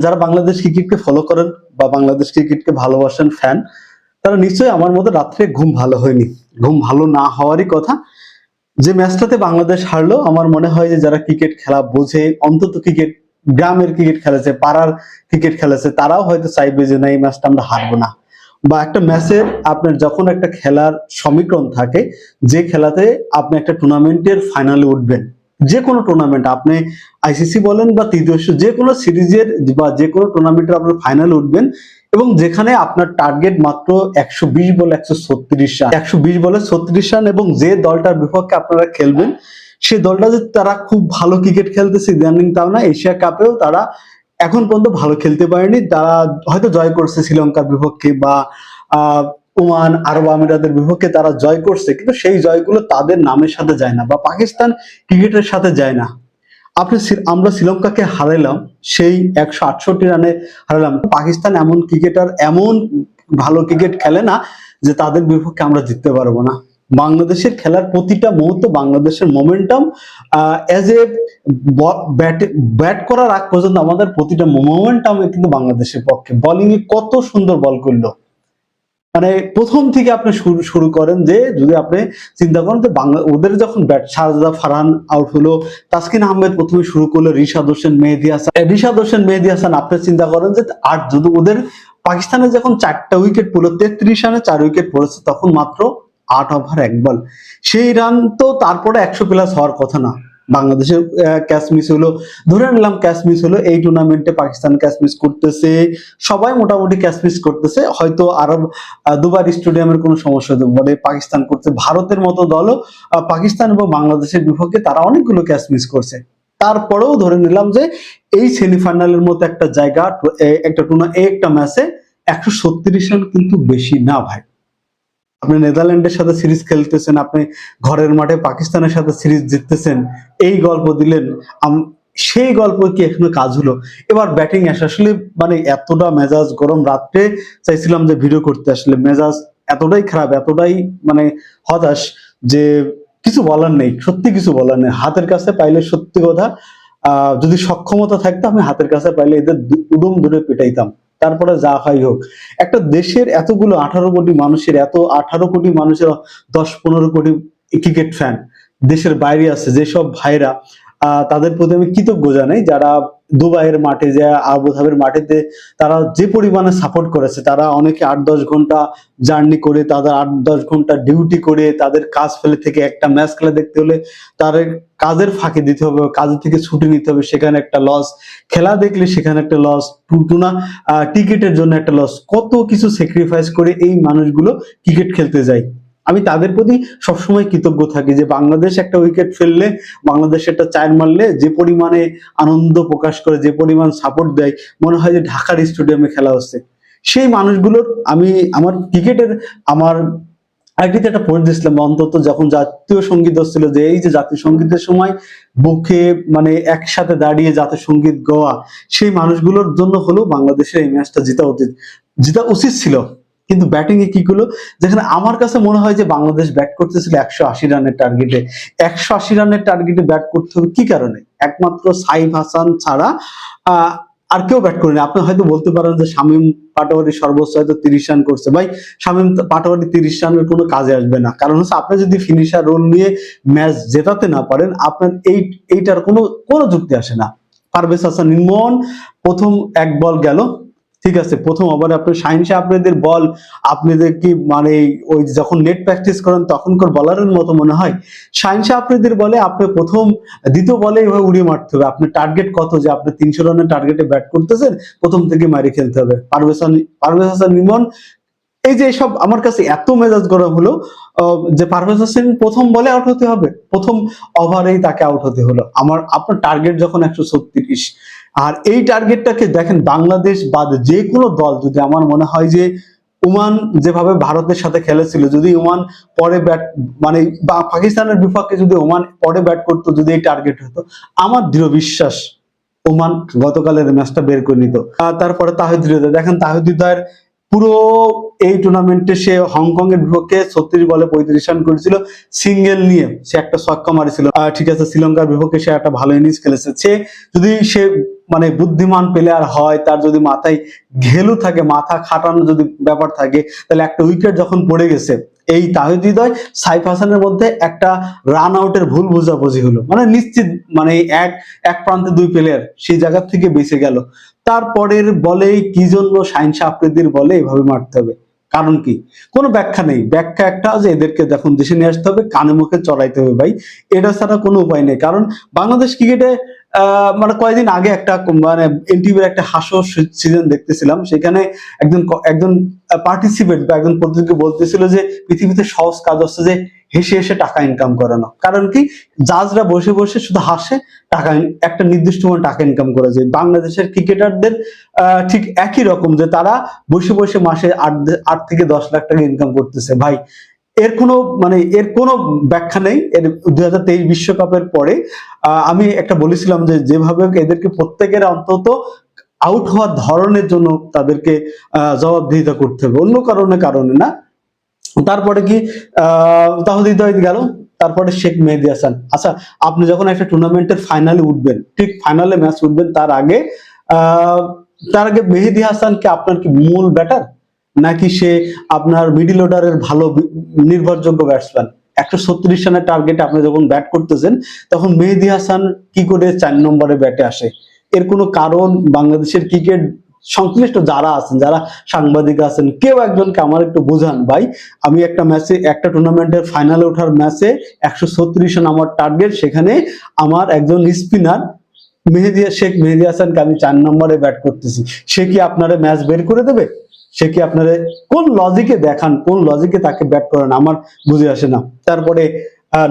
যারা বাংলাদেশ ক্রিকেটকে ফলো করেন বা বাংলাদেশ ক্রিকেটকে ভালোবাসেন ফ্যান তারা নিশ্চয়ই আমার মতো রাত্রে ঘুম ভালো হয়নি। ঘুম ভালো না হওয়ারই কথা। যে ম্যাচটাতে বাংলাদেশ হারলো, আমার মনে হয় যে যারা ক্রিকেট খেলা বোঝে, অন্তত ক্রিকেট গ্রামের ক্রিকেট খেলেছে, পাড়ার ক্রিকেট খেলেছে, তারাও হয়তো চাইবে যে না, এই ম্যাচটা আমরা হারবো না। বা একটা ম্যাচের আপনার যখন একটা খেলার সমীকরণ থাকে, যে খেলাতে আপনি একটা টুর্নামেন্টের ফাইনালে উঠবেন যে কোনো টুর্নামেন্ট আপনি আইসিসি বলেন বা তৃতীয় যে কোনো সিরিজের বা যে কোনো টুর্নামেন্টের আপনার ফাইনাল উঠবেন এবং যেখানে আপনার টার্গেট মাত্র একশো বিশ বলে একশো ছত্রিশ রান। একশো বিশ বলে ছত্রিশ রান এবং যে দলটার বিপক্ষে আপনারা খেলবেন সেই দলটা যে তারা খুব ভালো ক্রিকেট খেলতেছে, ইদানিং তাও না, এশিয়া কাপেও তারা এখন পর্যন্ত ভালো খেলতে পারেনি। তারা হয়তো জয় করছে শ্রীলঙ্কার বিপক্ষে বা ওমান, আরব আমিরাতের বিপক্ষে তারা জয় করছে, কিন্তু সেই জয়গুলো তাদের নামের সাথে যায় না বা পাকিস্তান ক্রিকেটের সাথে যায় না। আপনি আমরা শ্রীলঙ্কাকে হারাইলাম, সেই একশো আটষট্টি রানে হারালাম পাকিস্তান এমন ক্রিকেটার, এমন ভালো ক্রিকেট খেলে না যে তাদের বিপক্ষে আমরা জিততে পারব না। বাংলাদেশের খেলার প্রতিটা মুহূর্ত, বাংলাদেশের momentum as a bat bat করার আগ পর্যন্ত আমাদের প্রতিটা মোমেন্টাম কিন্তু বাংলাদেশের পক্ষে। বোলিং এ কত সুন্দর বল করল। মানে প্রথম থেকে আপনি শুরু শুরু করেন যে যদি আপনি চিন্তা করেন যে বাংলা, ওদের যখন ব্যাট শারদা ফারহান আউট হলো, তাসকিন আহমেদ প্রথমে শুরু করল, রিশাদ হোসেন, মেহেদি হাসান। রিশাদ হোসেন, মেহেদি হাসান, আপনি চিন্তা করেন যে আর যদি ওদের পাকিস্তানে যখন চারটা উইকেট পড়ল, তেত্রিশ রানে চার উইকেট পড়েছে, তখন মাত্র আট ওভার এক বল সেই রান তো তারপরে একশো প্লাস হওয়ার কথা না। বাংলাদেশের ক্যাচ মিস হলো। ধরে নিলাম ক্যাচ মিস হলো, এই টুর্নামেন্টে পাকিস্তান ক্যাচ মিস করতেছে। সবাই মোটামুটি ক্যাচ মিস করতেছে। হয়তো আরব দুবার স্টেডিয়ামের কোনো সমস্যা হতে পারে। পাকিস্তান করছে ভারতের মতো দলও পাকিস্তান এবং বাংলাদেশের বিপক্ষে তারা অনেকগুলো ক্যাচ মিস করছে। তারপরেও ধরে নিলাম যে, এই সেমিফাইনালের মতো একটা জায়গা একটা টুর্না একটা ম্যাচে একশো ছত্রিশ রান কিন্তু বেশি না ভাই। আপনি নেদারল্যান্ডের সাথে সিরিজ খেলতেছেন, আপনি ঘরের মাঠে পাকিস্তানের সাথে সিরিজ জিততেছেন, এই গল্প দিলেন সেই গল্প কি এখনও কাজ হলো? এবার ব্যাটিং আসে, আসলে মানে এতটা মেজাজ গরম রাত্রে চাইছিলাম যে ভিডিও করতে, আসলে মেজাজ এতটাই খারাপ, এতটাই মানে হতাশ যে কিছু বলার নেই, সত্যি কিছু বলার নেই। হাতের কাছে পাইলে সত্যি কথা যদি সক্ষমতা থাকতো আমি হাতের কাছে পাইলে এদের উদম ধরে পেটাইতাম। তারপরে যা হয় হোক। একটা দেশের এতগুলো আঠারো কোটি মানুষের, এত আঠারো কোটি মানুষের দশ পনেরো কোটি ক্রিকেট ফ্যান দেশের বাইরে আছে, যেসব ভাইরা তাদের প্রতি আমি কৃতজ্ঞ জানাই। যারা দুবাইয়ের মাঠে যে, আবুধাবির মাঠেতে তারা যে পরিমাণে সাপোর্ট করেছে, তারা অনেকে আট দশ ঘণ্টা জার্নি করে, তাদের আট দশ ঘণ্টা ডিউটি করে, তাদের কাজ ফেলে থেকে একটা ম্যাচ খেলা দেখতে হলে তাদের কাজের ফাঁকে দিতে হবে, কাজের থেকে ছুটি নিতে হবে, সেখানে একটা লস খেলা দেখলে সেখানে একটা লস টুনা টিকিটের জন্য একটা লস কত কিছু স্যাক্রিফাইস করে এই মানুষগুলো ক্রিকেট খেলতে যায়। আমি তাদের প্রতি সবসময় কৃতজ্ঞ থাকি যে বাংলাদেশ একটা উইকেট ফেললে, বাংলাদেশ একটা চায়ের মারলে যে পরিমাণে আনন্দ প্রকাশ করে, যে পরিমাণ সাপোর্ট দেয়, মনে হয় যে ঢাকার স্টেডিয়ামে খেলা হচ্ছে। সেই মানুষগুলোর আমি আমার ক্রিকেটের আমার আইডিতে একটা পড়ে দিয়েছিলাম, অন্তত যখন জাতীয় সংগীত হচ্ছিল যে এই যে জাতীয় সঙ্গীতের সময় বুকে মানে একসাথে দাঁড়িয়ে জাতীয় সংগীত গাওয়া সেই মানুষগুলোর জন্য হলেও বাংলাদেশের এই ম্যাচটা জিতা উচিত জিতা উচিত ছিল। কিন্তু ব্যাটিং এ কি করল? যেখানে আমার কাছে মনে হয় যে বাংলাদেশ ব্যাট করতেছিল একশো আশি রানের টার্গেটে একশো আশি রানের টার্গেটে ব্যাট করতে হবে কি কারণে? একমাত্র সাইফ হাসান ছাড়া আর কেউ ব্যাট করেনি। আপনি হয়তো বলতে পারেন যে শামীম পাটোয়ারি সর্বোচ্চ হয়তো তিরিশ রান করছে। ভাই, শামীম পাটোয়ারি তিরিশ রানের কোনো কাজে আসবে না। কারণ হচ্ছে আপনি যদি ফিনিশার রোল নিয়ে ম্যাচ জেতাতে না পারেন, আপনার এই, এইটার কোনো কোনো যুক্তি আসে না। পারভেজ হাসান নির্মন প্রথম এক বল গেল। ঠিক আছে, প্রথম ওভারে আপনি শাহিন শাহ আপনাদের বল, আপনাদের কি মানে ওই যখন নেট প্র্যাকটিস করেন তখনকার বলারের মতো মনে হয়। শাহিন শাহ আপনাদের বলে আপনি প্রথম, দ্বিতীয় বলে এভাবে উড়িয়ে মারতে হবে। আপনার টার্গেট কত যে আপনি তিনশো রানের টার্গেটে ব্যাট করতেছেন, প্রথম থেকে মারি খেলতে হবে। পারভেজ পারভেজ হাসান নিমন এই যে সব আমার কাছে এত মেজাজ গরম হলো যে পারভেজ হোসেন প্রথম বলে আউট হতে হবে। প্রথম ওভারেই তাকে আউট হতে হলো। আমার, আপনার টার্গেট যখন একশো ছত্রিশ আর এই টার্গেটটাকে দেখেন বাংলাদেশ বাদ যে কোনো দল, যদি আমার মনে হয় যে ওমান যেভাবে ভারতের সাথে খেলেছিল, যদি ওমান পরে ব্যাট মানে পাকিস্তানের বিপক্ষে যদি ওমান পরে ব্যাট করতো, যদি এই টার্গেট হতো, আমার দৃঢ় বিশ্বাস ওমান গতকালের ম্যাচটা বের করে নিত। তারপরে তাহিদ হৃদয় দেখেন তাহিদ হৃদয়ের পুরো এই টুর্নামেন্টে সে হংকং এর বিপক্ষে ছত্রিশ বলে পঁয়ত্রিশ রান করেছিল সিঙ্গেল নিয়ে সে একটা ছক্কা মারিছিল। ঠিক আছে, শ্রীলঙ্কার বিপক্ষে সে একটা ভালো ইনিংস খেলেছে। সে যদি সে মানে বুদ্ধিমান প্লেয়ার হয়, তার যদি মাথায় ঘেলু থাকে, মাথা খাটানো যদি ব্যাপার থাকে, তাহলে একটা উইকেট যখন পড়ে গেছে এই তাহিদ হৃদয় সাইফ হাসানের মধ্যে একটা রান আউটের ভুল বোঝাবুঝি হলো। মানে নিশ্চিত মানে এক এক প্রান্তে দুই প্লেয়ার সেই জায়গা থেকে বেঁচে গেল। তারপরের বলে কি জন্য সাইন্স আফ্রিদির বলে এভাবে মারতে হবে? কারণ কি? কোনো ব্যাখ্যা নেই। ব্যাখ্যা একটা যে এদেরকে যখন দেশে নিয়ে আসতে হবে, কানে মুখে চড়াইতে হবে ভাই। এটা ছাড়া কোনো উপায় নেই। কারণ বাংলাদেশ ক্রিকেটে মানে কয়েকদিন আগে একটা মানে এনটিভির একটা হাস্য সিজন দেখতেছিলাম। সেখানে একজন একজন পার্টিসিপেট বা একজন প্রতিযোগী বলতেছিল যে, পৃথিবীতে সহজ কাজ হচ্ছে যে, হেসে হেসে টাকা ইনকাম করানো। কারণ কি? জাজরা বসে বসে শুধু হাসে, টাকা একটা নির্দিষ্ট পরিমাণ টাকা ইনকাম করে যায়। বাংলাদেশের ক্রিকেটারদের ঠিক একই রকম যে তারা বসে বসে মাসে আট আট থেকে দশ লাখ টাকা ইনকাম করতেছে। ভাই এর কোনো মানে এর কোনো ব্যাখ্যা নেই। এর দুই হাজার তেইশ বিশ্বকাপের পরে আমি একটা বলেছিলাম যে যেভাবে এদেরকে প্রত্যেকের অন্তত আউট হওয়ার ধরনের জন্য তাদেরকে জবাবদিহিতা করতে হবে। অন্য কারণে কারণে না। তারপরে কি আহ তাহদিদ গেল। তারপরে শেখ মেহেদি হাসান। আচ্ছা আপনি যখন একটা টুর্নামেন্টের ফাইনালে উঠবেন ঠিক ফাইনালে ম্যাচ উঠবেন তার আগে আহ, তার আগে মেহেদি হাসানকে আপনার কি মূল ব্যাটার নাকি সে আপনার মিডিল অর্ডারের ভালো নির্ভরযোগ্য ব্যাটসম্যান একশো ছত্রিশ রানের টার্গেটে আপনি যখন ব্যাট করতেছেন, তখন মেহেদি হাসান কি করে চার নম্বরে ব্যাটে আসে? এর কোনো কারণ? বাংলাদেশের ক্রিকেট সংশ্লিষ্ট যারা আছেন, যারা সাংবাদিক আছেন, কেউ একজনকে আমার একটু বোঝান ভাই। আমি একটা ম্যাচে একটা টুর্নামেন্টের ফাইনালে ওঠার ম্যাচে একশো ছত্রিশ রান আমার টার্গেট সেখানে আমার একজন স্পিনার মেহেদি, শেখ মেহেদি হাসানকে আমি চার নম্বরে ব্যাট করতেছি। সে কি আপনারা ম্যাচ বের করে দেবে? সে কি আপনারা কোন লজিকে দেখান, কোন লজিকে তাকে ব্যাট করেন? আমার বুঝে আসে না। তারপরে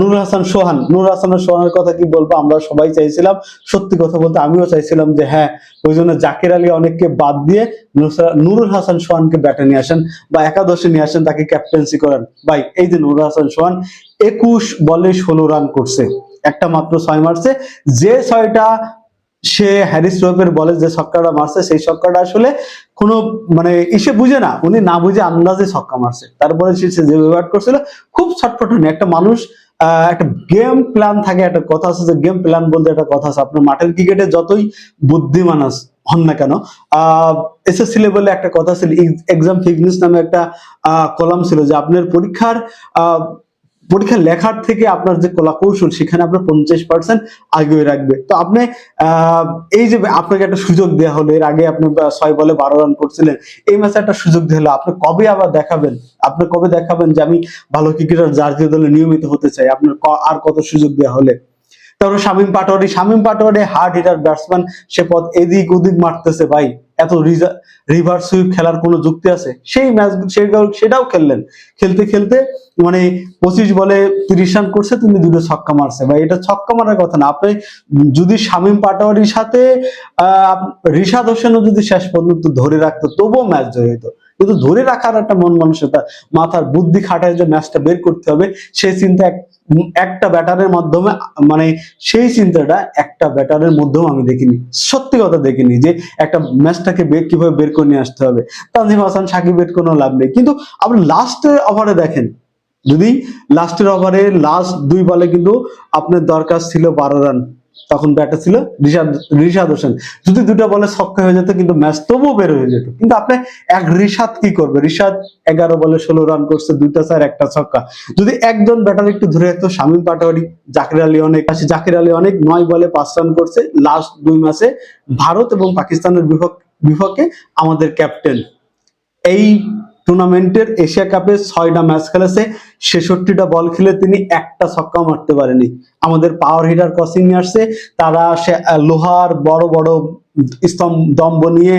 নূর হাসান সোহান। নূর হাসান সোহানের কথা কি বলব? আমরা সবাই চাইছিলাম, সত্যি কথা বলতে আমিও চাইছিলাম যে হ্যাঁ ওই জন্য জাকির আলী অনেককে বাদ দিয়ে নুরুল হাসান সোহানকে ব্যাটে নিয়ে আসেন বা একাদশে নিয়ে আসেন, তাকে ক্যাপ্টেন্সি করেন। ভাই, এই যে নুরুল হাসান সোহান, একুশ বলে ষোলো রান করছে। একটা মাত্র ছয় মারছে। যে ছয়টা সে হ্যারিস রোপের বলে যে ছক্কাটা মারছে, সেই ছক্কাটা আসলে কোনো মানে ইসে বুঝে না। উনি না বুঝে আন্দাজে ছক্কা মারছে। তারপরে সে যে ব্যবহার করছিল, খুব ছটফটানি। একটা মানুষ একটা গেম প্ল্যান থাকে, একটা কথা আছে যে গেম প্ল্যান বলতে একটা কথা আছে। আপনার মাঠের ক্রিকেটে যতই বুদ্ধিমান হন না কেন, আহ এসএসসি লেভেলে একটা কথা ছিল এক্সাম ফিটনেস নামে একটা কলাম ছিল যে আপনার পরীক্ষার পরীক্ষা লেখার থেকে আপনার যে কলা কৌশল সেখানে আপনার পঞ্চাশ পার্সেন্ট আগে রাখবে। তো আপনি এই যে আপনাকে একটা সুযোগ দেওয়া হলো, এর আগে আপনি ছয় বলে বারো রান করছিলেন, এই ম্যাচে একটা সুযোগ দেওয়া হলো। আপনি কবে আবার দেখাবেন? আপনি কবে দেখাবেন যে আমি ভালো ক্রিকেটার জাতীয় দলে নিয়মিত হতে চাই? আপনার আর কত সুযোগ দেওয়া হলে? তারপরে Shamim Patwari Shamim Patwari hard hitter batsman সে পথ এদিক ওদিক মারতেছে ভাই। এত রিভার সুইপ খেলার কোনো যুক্তি আছে? সেই ম্যাচ সেটাও খেললেন। খেলতে খেলতে মানে পঁচিশ বলে তিরিশ রান করছে তুমি দুটো ছক্কা মারছে। বা এটা ছক্কা মারার কথা না। আপনি যদি শামীম পাটোয়ারির সাথে, আহ রিশাদ হোসেনও যদি শেষ পর্যন্ত ধরে রাখতো, তবুও ম্যাচ জয় হতো কিন্তু ধরে রাখার একটা মন মানসিকতা, মাথার বুদ্ধি খাটায় যে ম্যাচটা বের করতে হবে, সেই চিন্তা একটা ব্যাটারের মাধ্যমে মানে সেই চিন্তাটা একটা ব্যাটারের মধ্যেও আমি দেখিনি। সত্যি কথা দেখিনি যে একটা ম্যাচটাকে বের- কীভাবে বের করে নিয়ে আসতে হবে। তানজিম হাসান, সাকিবের কোনো লাভ নেই। কিন্তু আপনি লাস্টের ওভারে দেখেন, যদি লাস্টের ওভারে লাস্ট দুই বলে কিন্তু আপনার দরকার ছিল বারো রান তখন ব্যাটে ছিল রিশাদ রিশাদ হোসেন। যদি দুটো বলে ছক্কা হয়ে যেত, কিন্তু ম্যাচ তবুও বের হয়ে যেত। কিন্তু আপনি এক রিশাদ কি করবে? রিশাদ এগারো বলে ষোলো রান করছে, দুইটা চার, একটা ছক্কা। যদি একজন ব্যাটার একটু ধরে রাখতো শামীম পাটোয়ারি, জাকির আলী অনেক আছে জাকির আলী অনেক, নয় বলে পাঁচ রান করছে লাস্ট দুই ম্যাচে ভারত এবং পাকিস্তানের বিপক্ষে আমাদের ক্যাপ্টেন এই টুর্নামেন্টের এশিয়া কাপে ছয়টা ম্যাচ খেলেছে। ছেষট্টিটা বল খেলে তিনি একটা ছক্কা মারতে পারেনি। আমাদের পাওয়ার হিটার ক্রসিং নিয়ে আসছে। তারা সে লোহার বড় বড় দম্ব নিয়ে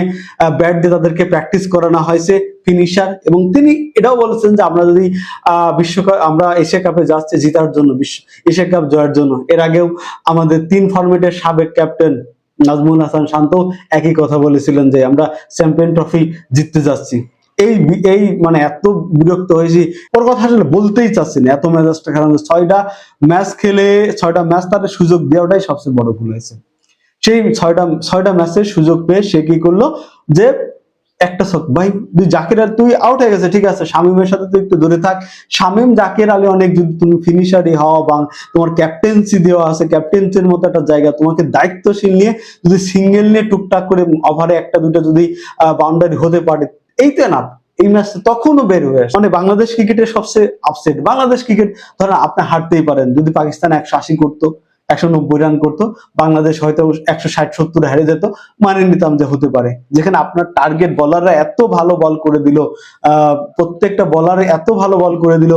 ব্যাট দিয়ে তাদেরকে প্র্যাকটিস করানো হয়েছে ফিনিশার এবং তিনি এটাও বলেছেন যে আমরা যদি বিশ্বকাপ, আমরা এশিয়া কাপে যাচ্ছি জেতার জন্য, বিশ্ব, এশিয়া কাপ জয়ের জন্য, এর আগেও আমাদের তিন ফরম্যাটের সাবেক ক্যাপ্টেন নাজমুল হাসান শান্ত একই কথা বলেছিলেন যে আমরা চ্যাম্পিয়ন ট্রফি জিততে যাচ্ছি। এই এই মানে এত বিরক্ত হয়েছি। ওর কথা আসলে বলতেই চাচ্ছি না। এত ম্যাচটা খেলা ছয়টা ম্যাচ খেলে, ছয়টা ম্যাচ তার সুযোগ দেওয়াটাই সবচেয়ে বড় ভুল হয়েছে। সেই ছয়টা ছয়টা ম্যাচের সুযোগ পেয়ে সে কি করল? যে একটা শখ ভাই, তুই জাকির আলী, তুই আউট হয়ে গেছে, ঠিক আছে। শামিমের সাথে তুই একটু দূরে থাক। শামিম, জাকির আলী অনেক যদি তুমি ফিনিশারই হও বা তোমার ক্যাপ্টেন্সি দেওয়া আছে ক্যাপ্টেন্সির মতো একটা জায়গা, তোমাকে দায়িত্বশীল নিয়ে যদি সিঙ্গেল নিয়ে টুকটাক করে ওভারে একটা দুটো যদি বাউন্ডারি হতে পারে এইতে না, এই ম্যাচটা তখনও বের হয়ে আসে। মানে বাংলাদেশ ক্রিকেটের সবচেয়ে আপসেট বাংলাদেশ ক্রিকেট ধরেন আপনি হারতেই পারেন। যদি পাকিস্তান একশো আশি করতো, একশো নব্বই রান করতো, বাংলাদেশ হয়তো একশো ষাট, সত্তর হারে যেত মানে নিতাম যে হতে পারে। যেখানে আপনার টার্গেট বলাররা এত ভালো বল করে দিল প্রত্যেকটা বলারে এত ভালো বল করে দিল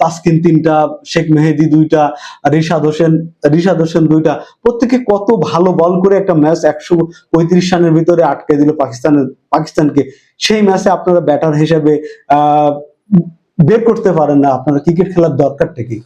তাসকিন তিনটা, শেখ মেহেদি দুইটা, রিশাদ হোসেন রিশাদ হোসেন দুইটা। প্রত্যেকে কত ভালো বল করে একটা ম্যাচ একশো পঁয়ত্রিশ রানের ভিতরে আটকে দিল পাকিস্তানের, পাকিস্তানকে। সেই ম্যাচে আপনারা ব্যাটার হিসেবে বের করতে পারেন না। আপনারা ক্রিকেট খেলার দরকারটা কি?